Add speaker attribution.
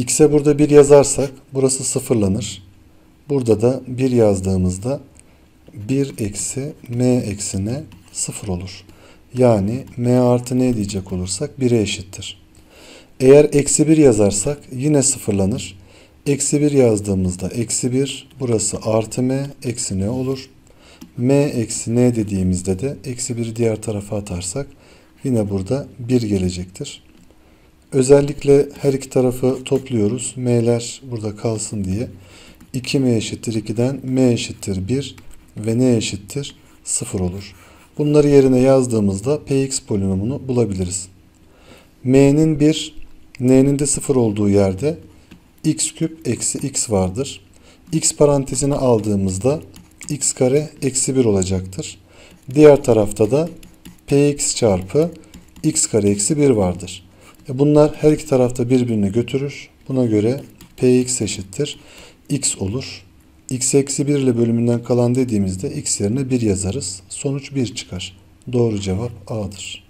Speaker 1: x'e burada 1 yazarsak burası sıfırlanır. Burada da 1 yazdığımızda 1 eksi m eksi n 0 olur. Yani m artı n diyecek olursak 1'e eşittir. Eğer eksi 1 yazarsak yine sıfırlanır. Eksi 1 yazdığımızda eksi 1 burası artı m eksi n olur. m eksi n dediğimizde de eksi 1'i diğer tarafa atarsak yine burada 1 gelecektir. Özellikle her iki tarafı topluyoruz. m'ler burada kalsın diye. 2m eşittir 2'den m eşittir 1 ve n eşittir 0 olur. Bunları yerine yazdığımızda px polinomunu bulabiliriz. m'nin 1, n'nin de 0 olduğu yerde x küp eksi x vardır. x parantezine aldığımızda x kare eksi 1 olacaktır. Diğer tarafta da px çarpı x kare eksi 1 vardır. E bunlar her iki tarafta birbirini götürür. Buna göre px eşittir x olur. x eksi 1 ile bölümünden kalan dediğimizde x yerine 1 yazarız. Sonuç 1 çıkar. Doğru cevap A'dır.